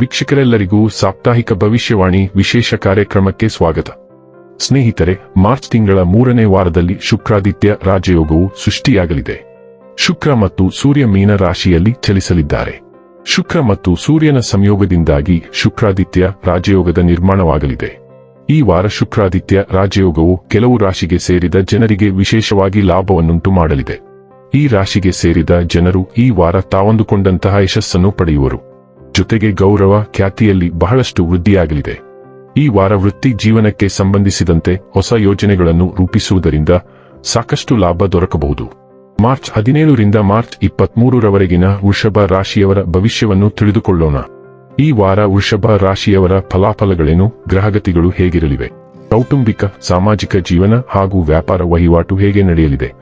ವೀಕ್ಷಕರೆಲ್ಲರಿಗೂ ಸಾಪ್ತಾಹಿಕ ಭವಿಷ್ಯವಾಣಿ ವಿಶೇಷ ಕಾರ್ಯಕ್ರಮಕ್ಕೆ ಸ್ವಾಗತ. ಸ್ನೇಹಿತರೆ, ಮಾರ್ಚ್ ತಿಂಗಳ ಮೂರನೇ ವಾರದಲ್ಲಿ ಶುಕ್ರಾದಿತ್ಯ ರಾಜಯೋಗವು ಸೃಷ್ಟಿಯಾಗಲಿದೆ. ಶುಕ್ರ ಮತ್ತು ಸೂರ್ಯ ಮೀನ ರಾಶಿಯಲ್ಲಿ ಚಲಿಸಲಿದ್ದಾರೆ. ಶುಕ್ರ ಮತ್ತು ಸೂರ್ಯನ ಸಂಯೋಗದಿಂದಾಗಿ ಶುಕ್ರಾದಿತ್ಯ ರಾಜಯೋಗದ ನಿರ್ಮಾಣವಾಗಲಿದೆ. ಈ ವಾರ ಶುಕ್ರಾದಿತ್ಯ ರಾಜಯೋಗವು ಕೆಲವು ರಾಶಿಗೆ ಸೇರಿದ ಜನರಿಗೆ ವಿಶೇಷವಾಗಿ ಲಾಭವನ್ನುಂಟು ಮಾಡಲಿದೆ. ಈ ರಾಶಿಗೆ ಸೇರಿದ ಜನರು ಈ ವಾರ ತಾವಂದುಕೊಂಡಂತಹ ಯಶಸ್ಸನ್ನು ಪಡೆಯುವರು. ಜೊತೆಗೆ ಗೌರವ ಖ್ಯಾತಿಯಲ್ಲಿ ಬಹಳಷ್ಟು ವೃದ್ಧಿಯಾಗಲಿದೆ. ಈ ವಾರ ವೃತ್ತಿ ಜೀವನಕ್ಕೆ ಸಂಬಂಧಿಸಿದಂತೆ ಹೊಸ ಯೋಜನೆಗಳನ್ನು ರೂಪಿಸುವುದರಿಂದ ಸಾಕಷ್ಟು ಲಾಭ ದೊರಕಬಹುದು. ಮಾರ್ಚ್ ಹದಿನೇಳರಿಂದ ಮಾರ್ಚ್ ಇಪ್ಪತ್ಮೂರರವರೆಗಿನ ವೃಷಭ ರಾಶಿಯವರ ಭವಿಷ್ಯವನ್ನು ತಿಳಿದುಕೊಳ್ಳೋಣ. ಈ ವಾರ ವೃಷಭ ರಾಶಿಯವರ ಫಲಾಫಲಗಳೇನು, ಗ್ರಹಗತಿಗಳು ಹೇಗಿರಲಿವೆ? ಕೌಟುಂಬಿಕ, ಸಾಮಾಜಿಕ ಜೀವನ ಹಾಗೂ ವ್ಯಾಪಾರ ವಹಿವಾಟು ಹೇಗೆ ನಡೆಯಲಿದೆ?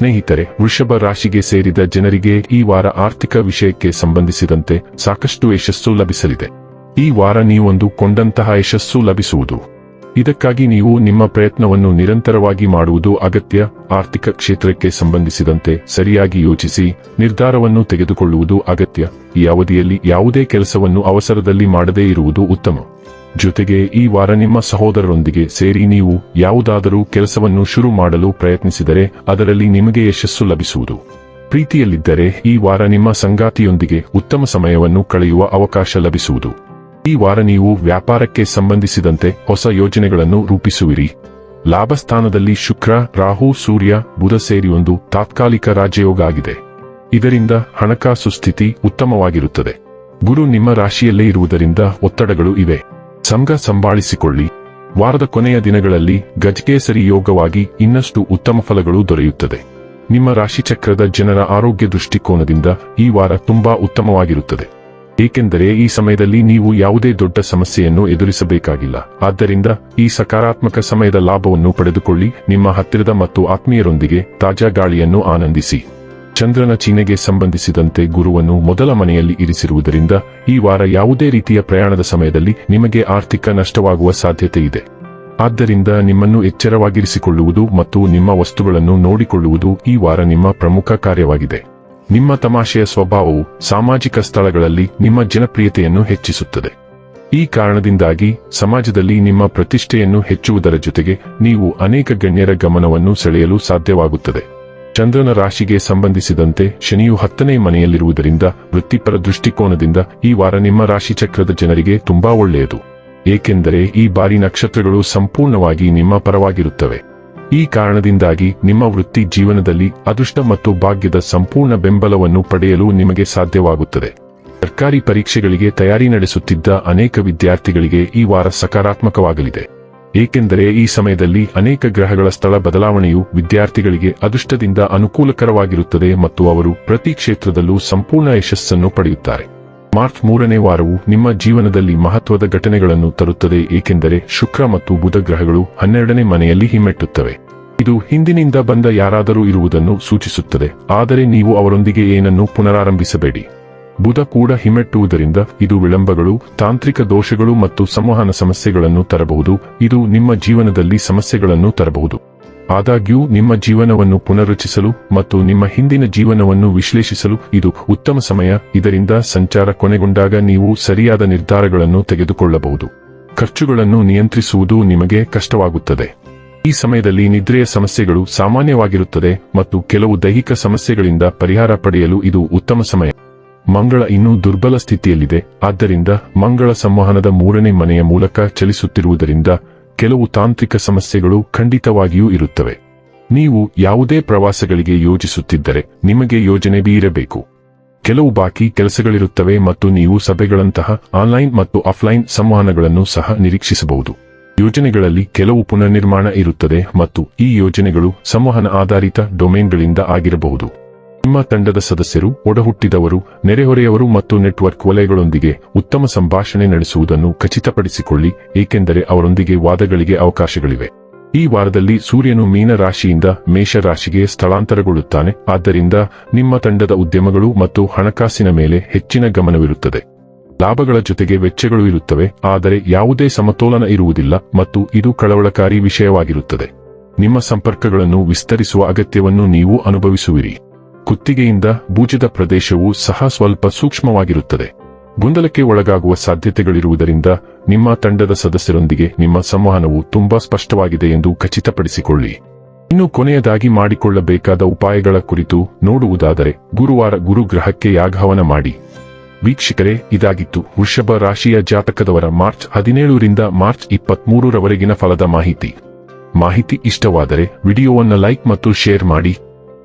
ಸ್ನೇಹಿತರೆ, ವೃಷಭ ರಾಶಿಗೆ ಸೇರಿದ ಜನರಿಗೆ ಈ ವಾರ ಆರ್ಥಿಕ ವಿಷಯಕ್ಕೆ ಸಂಬಂಧಿಸಿದಂತೆ ಸಾಕಷ್ಟು ಯಶಸ್ಸು ಲಭಿಸಲಿದೆ. ಈ ವಾರ ನೀವೊಂದು ಕೊಂಡಂತಹ ಯಶಸ್ಸು ಲಭಿಸುವುದು. ಇದಕ್ಕಾಗಿ ನೀವು ನಿಮ್ಮ ಪ್ರಯತ್ನವನ್ನು ನಿರಂತರವಾಗಿ ಮಾಡುವುದು ಅಗತ್ಯ. ಆರ್ಥಿಕ ಕ್ಷೇತ್ರಕ್ಕೆ ಸಂಬಂಧಿಸಿದಂತೆ ಸರಿಯಾಗಿ ಯೋಚಿಸಿ, ನಿರ್ಧಾರವನ್ನು ತೆಗೆದುಕೊಳ್ಳುವುದು ಅಗತ್ಯ. ಈ ಅವಧಿಯಲ್ಲಿ ಯಾವುದೇ ಕೆಲಸವನ್ನು ಅವಸರದಲ್ಲಿ ಮಾಡದೇ ಇರುವುದು ಉತ್ತಮ. ಜೊತೆಗೆ ಈ ವಾರ ನಿಮ್ಮ ಸಹೋದರರೊಂದಿಗೆ ಸೇರಿ ನೀವು ಯಾವುದಾದರೂ ಕೆಲಸವನ್ನು ಶುರು ಮಾಡಲು ಪ್ರಯತ್ನಿಸಿದರೆ ಅದರಲ್ಲಿ ನಿಮಗೆ ಯಶಸ್ಸು ಲಭಿಸುವುದು. ಪ್ರೀತಿಯಲ್ಲಿದ್ದರೆ ಈ ವಾರ ನಿಮ್ಮ ಸಂಗಾತಿಯೊಂದಿಗೆ ಉತ್ತಮ ಸಮಯವನ್ನು ಕಳೆಯುವ ಅವಕಾಶ ಲಭಿಸುವುದು. ಈ ವಾರ ನೀವು ವ್ಯಾಪಾರಕ್ಕೆ ಸಂಬಂಧಿಸಿದಂತೆ ಹೊಸ ಯೋಜನೆಗಳನ್ನು ರೂಪಿಸುವಿರಿ. ಲಾಭಸ್ಥಾನದಲ್ಲಿ ಶುಕ್ರ, ರಾಹು, ಸೂರ್ಯ, ಬುಧ ಸೇರಿ ಒಂದು ತಾತ್ಕಾಲಿಕ ರಾಜಯೋಗ ಆಗಿದೆ. ಇದರಿಂದ ಹಣಕಾಸು ಸ್ಥಿತಿ ಉತ್ತಮವಾಗಿರುತ್ತದೆ. ಗುರು ನಿಮ್ಮ ರಾಶಿಯಲ್ಲೇ ಇರುವುದರಿಂದ ಒತ್ತಡಗಳು ಇವೆ. ಸಂಘ ಸಂಭಾಳಿಸಿಕೊಳ್ಳಿ. ವಾರದ ಕೊನೆಯ ದಿನಗಳಲ್ಲಿ ಗಜಕೇಸರಿ ಯೋಗವಾಗಿ ಇನ್ನಷ್ಟು ಉತ್ತಮ ಫಲಗಳು ದೊರೆಯುತ್ತದೆ. ನಿಮ್ಮ ರಾಶಿಚಕ್ರದ ಜನರ ಆರೋಗ್ಯ ದೃಷ್ಟಿಕೋನದಿಂದ ಈ ವಾರ ತುಂಬಾ ಉತ್ತಮವಾಗಿರುತ್ತದೆ. ಏಕೆಂದರೆ ಈ ಸಮಯದಲ್ಲಿ ನೀವು ಯಾವುದೇ ದೊಡ್ಡ ಸಮಸ್ಯೆಯನ್ನು ಎದುರಿಸಬೇಕಾಗಿಲ್ಲ. ಆದ್ದರಿಂದ ಈ ಸಕಾರಾತ್ಮಕ ಸಮಯದ ಲಾಭವನ್ನು ಪಡೆದುಕೊಳ್ಳಿ. ನಿಮ್ಮ ಹತ್ತಿರದ ಮತ್ತು ಆತ್ಮೀಯರೊಂದಿಗೆ ತಾಜಾ ಗಾಳಿಯನ್ನು ಆನಂದಿಸಿ. ಚಂದ್ರನ ಚೀನೆಗೆ ಸಂಬಂಧಿಸಿದಂತೆ ಗುರುವನ್ನು ಮೊದಲ ಮನೆಯಲ್ಲಿ ಇರಿಸಿರುವುದರಿಂದ ಈ ವಾರ ಯಾವುದೇ ರೀತಿಯ ಪ್ರಯಾಣದ ಸಮಯದಲ್ಲಿ ನಿಮಗೆ ಆರ್ಥಿಕ ನಷ್ಟವಾಗುವ ಸಾಧ್ಯತೆ ಇದೆ. ಆದ್ದರಿಂದ ನಿಮ್ಮನ್ನು ಎಚ್ಚರವಾಗಿರಿಸಿಕೊಳ್ಳುವುದು ಮತ್ತು ನಿಮ್ಮ ವಸ್ತುಗಳನ್ನು ನೋಡಿಕೊಳ್ಳುವುದು ಈ ವಾರ ನಿಮ್ಮ ಪ್ರಮುಖ ಕಾರ್ಯವಾಗಿದೆ. ನಿಮ್ಮ ತಮಾಷೆಯ ಸ್ವಭಾವವು ಸಾಮಾಜಿಕ ಸ್ಥಳಗಳಲ್ಲಿ ನಿಮ್ಮ ಜನಪ್ರಿಯತೆಯನ್ನು ಹೆಚ್ಚಿಸುತ್ತದೆ. ಈ ಕಾರಣದಿಂದಾಗಿ ಸಮಾಜದಲ್ಲಿ ನಿಮ್ಮ ಪ್ರತಿಷ್ಠೆಯನ್ನು ಹೆಚ್ಚುವುದರ ಜೊತೆಗೆ ನೀವು ಅನೇಕ ಗಣ್ಯರ ಗಮನವನ್ನು ಸೆಳೆಯಲು ಸಾಧ್ಯವಾಗುತ್ತದೆ. ಚಂದ್ರನ ರಾಶಿಗೆ ಸಂಬಂಧಿಸಿದಂತೆ ಶನಿಯು ಹತ್ತನೇ ಮನೆಯಲ್ಲಿರುವುದರಿಂದ ವೃತ್ತಿಪರ ದೃಷ್ಟಿಕೋನದಿಂದ ಈ ವಾರ ನಿಮ್ಮ ರಾಶಿ ಚಕ್ರದ ಜನರಿಗೆ ತುಂಬಾ ಒಳ್ಳೆಯದು. ಏಕೆಂದರೆ ಈ ಬಾರಿ ನಕ್ಷತ್ರಗಳು ಸಂಪೂರ್ಣವಾಗಿ ನಿಮ್ಮ ಪರವಾಗಿರುತ್ತವೆ. ಈ ಕಾರಣದಿಂದಾಗಿ ನಿಮ್ಮ ವೃತ್ತಿ ಜೀವನದಲ್ಲಿ ಅದೃಷ್ಟ ಮತ್ತು ಭಾಗ್ಯದ ಸಂಪೂರ್ಣ ಬೆಂಬಲವನ್ನು ಪಡೆಯಲು ನಿಮಗೆ ಸಾಧ್ಯವಾಗುತ್ತದೆ. ಸರ್ಕಾರಿ ಪರೀಕ್ಷೆಗಳಿಗೆ ತಯಾರಿ ನಡೆಸುತ್ತಿದ್ದ ಅನೇಕ ವಿದ್ಯಾರ್ಥಿಗಳಿಗೆ ಈ ವಾರ ಸಕಾರಾತ್ಮಕವಾಗಲಿದೆ. ಏಕೆಂದರೆ ಈ ಸಮಯದಲ್ಲಿ ಅನೇಕ ಗ್ರಹಗಳ ಸ್ಥಳ ಬದಲಾವಣೆಯು ವಿದ್ಯಾರ್ಥಿಗಳಿಗೆ ಅದೃಷ್ಟದಿಂದ ಅನುಕೂಲಕರವಾಗಿರುತ್ತದೆ ಮತ್ತು ಅವರು ಪ್ರತಿ ಕ್ಷೇತ್ರದಲ್ಲೂ ಸಂಪೂರ್ಣ ಯಶಸ್ಸನ್ನು ಪಡೆಯುತ್ತಾರೆ. ಮಾರ್ಚ್ ಮೂರನೇ ವಾರವು ನಿಮ್ಮ ಜೀವನದಲ್ಲಿ ಮಹತ್ವದ ಘಟನೆಗಳನ್ನು ತರುತ್ತದೆ ಏಕೆಂದರೆ ಶುಕ್ರ ಮತ್ತು ಬುಧ ಗ್ರಹಗಳು ಹನ್ನೆರಡನೇ ಮನೆಯಲ್ಲಿ ಹಿಮ್ಮೆಟ್ಟುತ್ತವೆ. ಇದು ಹಿಂದಿನಿಂದ ಬಂದ ಯಾರಾದರೂ ಇರುವುದನ್ನು ಸೂಚಿಸುತ್ತದೆ, ಆದರೆ ನೀವು ಅವರೊಂದಿಗೆ ಏನನ್ನು ಪುನರಾರಂಭಿಸಬೇಡಿ. ಬುಧ ಕೂಡ ಹಿಮ್ಮೆಟ್ಟುವುದರಿಂದ ಇದು ವಿಳಂಬಗಳು, ತಾಂತ್ರಿಕ ದೋಷಗಳು ಮತ್ತು ಸಂವಹನ ಸಮಸ್ಯೆಗಳನ್ನು ತರಬಹುದು. ಇದು ನಿಮ್ಮ ಜೀವನದಲ್ಲಿ ಸಮಸ್ಯೆಗಳನ್ನು ತರಬಹುದು. ಆದಾಗ್ಯೂ, ನಿಮ್ಮ ಜೀವನವನ್ನು ಪುನರ್ರಚಿಸಲು ಮತ್ತು ನಿಮ್ಮ ಹಿಂದಿನ ಜೀವನವನ್ನು ವಿಶ್ಲೇಷಿಸಲು ಇದು ಉತ್ತಮ ಸಮಯ. ಇದರಿಂದ ಸಂಚಾರ ಕೊನೆಗೊಂಡಾಗ ನೀವು ಸರಿಯಾದ ನಿರ್ಧಾರಗಳನ್ನು ತೆಗೆದುಕೊಳ್ಳಬಹುದು. ಖರ್ಚುಗಳನ್ನು ನಿಯಂತ್ರಿಸುವುದು ನಿಮಗೆ ಕಷ್ಟವಾಗುತ್ತದೆ. ಈ ಸಮಯದಲ್ಲಿ ನಿದ್ರೆಯ ಸಮಸ್ಯೆಗಳು ಸಾಮಾನ್ಯವಾಗಿರುತ್ತದೆ ಮತ್ತು ಕೆಲವು ದೈಹಿಕ ಸಮಸ್ಯೆಗಳಿಂದ ಪರಿಹಾರ ಪಡೆಯಲು ಇದು ಉತ್ತಮ ಸಮಯ. ಮಂಗಳ ಇನ್ನೂ ದುರ್ಬಲ ಸ್ಥಿತಿಯಲ್ಲಿದೆ. ಆದ್ದರಿಂದ ಮಂಗಳ ಸಂವಹನದ ಮೂರನೇ ಮನೆಯ ಮೂಲಕ ಚಲಿಸುತ್ತಿರುವುದರಿಂದ ಕೆಲವು ತಾಂತ್ರಿಕ ಸಮಸ್ಯೆಗಳು ಖಂಡಿತವಾಗಿಯೂ ಇರುತ್ತವೆ. ನೀವು ಯಾವುದೇ ಪ್ರವಾಸಗಳಿಗೆ ಯೋಜಿಸುತ್ತಿದ್ದರೆ ನಿಮಗೆ ಯೋಜನೆ ಬಿ ಕೆಲವು ಬಾಕಿ ಕೆಲಸಗಳಿರುತ್ತವೆ ಮತ್ತು ನೀವು ಸಭೆಗಳಂತಹ ಆನ್ಲೈನ್ ಮತ್ತು ಆಫ್ಲೈನ್ ಸಂವಹನಗಳನ್ನು ಸಹ ನಿರೀಕ್ಷಿಸಬಹುದು. ಯೋಜನೆಗಳಲ್ಲಿ ಕೆಲವು ಪುನರ್ನಿರ್ಮಾಣ ಇರುತ್ತದೆ ಮತ್ತು ಈ ಯೋಜನೆಗಳು ಸಂವಹನ ಆಧಾರಿತ ಡೊಮೇನ್ಗಳಿಂದ ಆಗಿರಬಹುದು. ನಿಮ್ಮ ತಂಡದ ಸದಸ್ಯರು, ಒಡಹುಟ್ಟಿದವರು, ನೆರೆಹೊರೆಯವರು ಮತ್ತು ನೆಟ್ವರ್ಕ್ ವಲಯಗಳೊಂದಿಗೆ ಉತ್ತಮ ಸಂಭಾಷಣೆ ನಡೆಸುವುದನ್ನು ಖಚಿತಪಡಿಸಿಕೊಳ್ಳಿ, ಏಕೆಂದರೆ ಅವರೊಂದಿಗೆ ವಾದಗಳಿಗೆ ಅವಕಾಶಗಳಿವೆ. ಈ ವಾರದಲ್ಲಿ ಸೂರ್ಯನು ಮೀನ ರಾಶಿಯಿಂದ ಮೇಷ ರಾಶಿಗೆ ಸ್ಥಳಾಂತರಗೊಳ್ಳುತ್ತಾನೆ, ಆದ್ದರಿಂದ ನಿಮ್ಮ ತಂಡದ ಉದ್ಯಮಗಳು ಮತ್ತು ಹಣಕಾಸಿನ ಮೇಲೆ ಹೆಚ್ಚಿನ ಗಮನವಿರುತ್ತದೆ. ಲಾಭಗಳ ಜೊತೆಗೆ ವೆಚ್ಚಗಳು ಇರುತ್ತವೆ, ಆದರೆ ಯಾವುದೇ ಸಮತೋಲನ ಇರುವುದಿಲ್ಲ ಮತ್ತು ಇದು ಕಳವಳಕಾರಿ ವಿಷಯವಾಗಿರುತ್ತದೆ. ನಿಮ್ಮ ಸಂಪರ್ಕಗಳನ್ನು ವಿಸ್ತರಿಸುವ ಅಗತ್ಯವನ್ನು ನೀವು ಅನುಭವಿಸುವಿರಿ. ಕುತ್ತಿಗೆಯಿಂದ ಬೂಜದ ಪ್ರದೇಶವು ಸಹ ಸ್ವಲ್ಪ ಸೂಕ್ಷ್ಮವಾಗಿರುತ್ತದೆ. ಗೊಂದಲಕ್ಕೆ ಒಳಗಾಗುವ ಸಾಧ್ಯತೆಗಳಿರುವುದರಿಂದ ನಿಮ್ಮ ತಂಡದ ಸದಸ್ಯರೊಂದಿಗೆ ನಿಮ್ಮ ಸಂವಹನವು ತುಂಬಾ ಸ್ಪಷ್ಟವಾಗಿದೆ ಎಂದು ಖಚಿತಪಡಿಸಿಕೊಳ್ಳಿ. ಇನ್ನು ಕೊನೆಯದಾಗಿ ಮಾಡಿಕೊಳ್ಳಬೇಕಾದ ಉಪಾಯಗಳ ಕುರಿತು ನೋಡುವುದಾದರೆ ಗುರುವಾರ ಗುರುಗ್ರಹಕ್ಕೆ ಯಾಗಹವನ ಮಾಡಿ. ವೀಕ್ಷಕರೇ, ಇದಾಗಿತ್ತು ವೃಷಭ ರಾಶಿಯ ಜಾತಕದವರ ಮಾರ್ಚ್ ಹದಿನೇಳರಿಂದ ಮಾರ್ಚ್ ಇಪ್ಪತ್ಮೂರರವರೆಗಿನ ಫಲದ ಮಾಹಿತಿ. ಮಾಹಿತಿ ಇಷ್ಟವಾದರೆ ವಿಡಿಯೋವನ್ನು ಲೈಕ್ ಮತ್ತು ಶೇರ್ ಮಾಡಿ.